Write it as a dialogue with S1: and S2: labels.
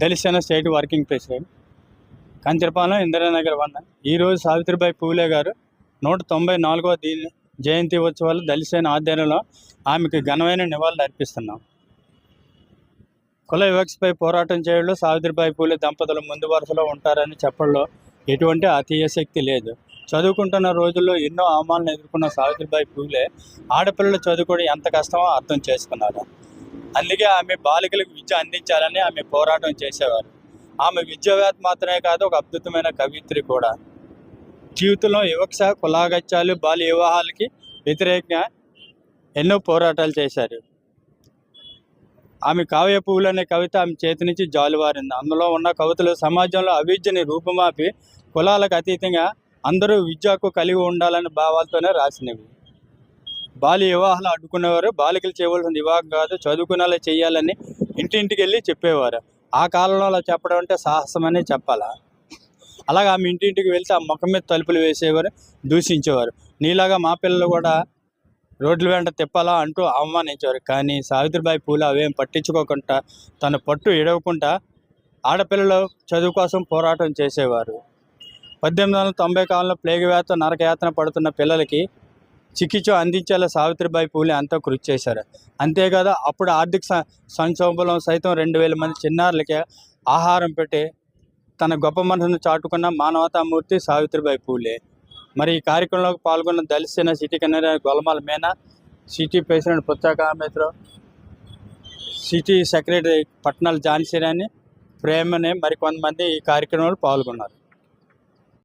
S1: Dalit state working president Kancharapalem Indiranagar one ఈరోజు సావిత్రిబాయి పూలే గారు నూట తొంభై నాలుగవ దీని జయంతి ఉత్సవాలు దళిసేన ఆధ్వర్యంలో ఆమెకు ఘనమైన నివాళులు అర్పిస్తున్నాం. కుల వివక్షపై పోరాటం చేయడంలో సావిత్రిబాయి పూలే దంపతులు ముందు వరుసలో ఉంటారని చెప్పడంలో ఎటువంటి అతీయశక్తి లేదు. చదువుకుంటున్న రోజుల్లో ఎన్నో అవమానాలు ఎదుర్కొన్న సావిత్రిబాయి పూలే ఆడపిల్లలు చదువుకోవడం ఎంత కష్టమో అర్థం చేసుకున్నారు. అందుకే ఆమె బాలికలకు విద్య అందించాలని ఆమె పోరాటం చేసేవారు. ఆమె విద్యావేత్త మాత్రమే కాదు ఒక అద్భుతమైన కవిత్రి కూడా. జీవితంలో యువక్ష కులాగత్యాలు బాల్య వివాహాలకి వ్యతిరేకంగా ఎన్నో పోరాటాలు చేశారు. ఆమె కావ్య పువ్వులు అనే కవిత ఆమె చేతి నుంచి జాలువారింది. అందులో ఉన్న కవితలు సమాజంలో అవిద్యని రూపుమాపి కులాలకు అతీతంగా అందరూ విద్యకు కలిగి ఉండాలనే భావాలతోనే రాసినవి. బాల్య వివాహాలు అడ్డుకునేవారు బాలికలు చేయవలసిన వివాహం కాదు చదువుకునేలా చేయాలని ఇంటింటికి వెళ్ళి చెప్పేవారు. ఆ కాలంలో అలా చెప్పడం అంటే సాహసమనే చెప్పాలా? అలాగే ఆమె ఇంటింటికి వెళ్తే ఆ ముఖం మీద తలుపులు వేసేవారు దూషించేవారు. నీలాగా మా పిల్లలు కూడా రోడ్ల వెంట తిప్పాలా అంటూ అవమానించేవారు. కానీ సావిత్రిబాయి పూలు అవేం పట్టించుకోకుండా తన పట్టు ఎడవకుండా ఆడపిల్లలు చదువు కోసం పోరాటం చేసేవారు. పద్దెనిమిది వందల తొంభై కాలంలో ప్లేగ్ వ్యాధితో నరకయాతన పడుతున్న పిల్లలకి చికిత్స అందించేలా సావిత్రిబాయి పూలే అంతా కృషి చేశారు. అంతేకాదు అప్పుడు ఆర్థిక స- సంక్షోభంలో సైతం రెండు వేల మంది చిన్నారులకి ఆహారం పెట్టి తన గొప్ప మనసును చాటుకున్న మానవతామూర్తి సావిత్రిబాయి పూలే. మరి ఈ కార్యక్రమంలో పాల్గొన్న దళిత city convener Golamala Mena city president Puttaka city secretary Patnala Jhansirani ప్రేమనే మరికొంతమంది ఈ కార్యక్రమంలో పాల్గొన్నారు.